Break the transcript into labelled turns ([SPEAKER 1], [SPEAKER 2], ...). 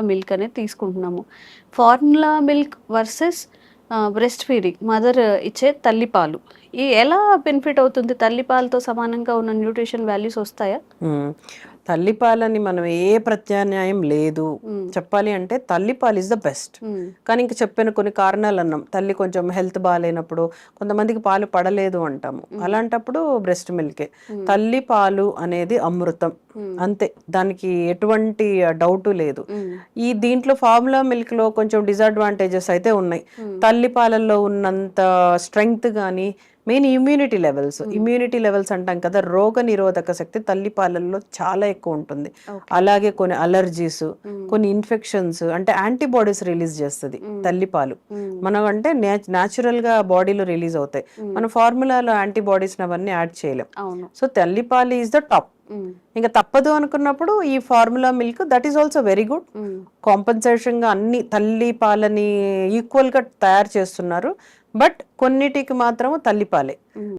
[SPEAKER 1] Milk అనేది తీసుకుంటున్నాము. Formula milk versus breast feeding mother ఇచ్చే తల్లిపాలు ఈ ఎలా బెనిఫిట్ అవుతుంది? తల్లిపాలతో సమానంగా ఉన్న న్యూట్రిషన్ వాల్యూస్ వస్తాయా?
[SPEAKER 2] తల్లిపాలని మనం ఏ ప్రత్యామ్నాయం లేదు. చెప్పాలి అంటే తల్లిపాలు ఇస్ ద బెస్ట్. కానీ ఇంక చెప్పిన కొన్ని కారణాలు అన్నాం. తల్లి కొంచెం హెల్త్ బాగాలేనప్పుడు కొంతమందికి పాలు పడలేదు అంటాము. అలాంటప్పుడు బ్రెస్ట్ మిల్కే తల్లి పాలు అనేది అమృతం. అంతే. దానికి ఎటువంటి డౌట్ లేదు. ఈ దీంట్లో ఫార్ములా మిల్క్లో కొంచెం డిసడ్వాంటేజెస్ అయితే ఉన్నాయి. తల్లి పాలల్లో ఉన్నంత స్ట్రెంగ్త్ కానీ main immunity levels immunity levels అంటాం కదా రోగ నిరోధక శక్తి తల్లి పాలల్లో చాలా ఎక్కువ ఉంటుంది. అలాగే కొన్ని అలర్జీస్ కొన్ని ఇన్ఫెక్షన్స్ అంటే యాంటీబాడీస్ రిలీజ్ చేస్తుంది తల్లిపాలు మనం అంటే న్యాచురల్గా బాడీలో రిలీజ్ అవుతాయి. మన ఫార్ములాలో యాంటీబాడీస్ అవన్నీ యాడ్ చేయలేం. సో తల్లిపాలు ఈజ్ ద టాప్. ఇంకా తప్పదు అనుకున్నప్పుడు ఈ formula milk that is also very good
[SPEAKER 1] hmm.
[SPEAKER 2] కాంపన్సేషన్గా అన్ని తల్లి పాలని ఈక్వల్గా తయారు చేస్తున్నారు. బట్ కొన్నిటికి మాత్రం తల్లిపాలే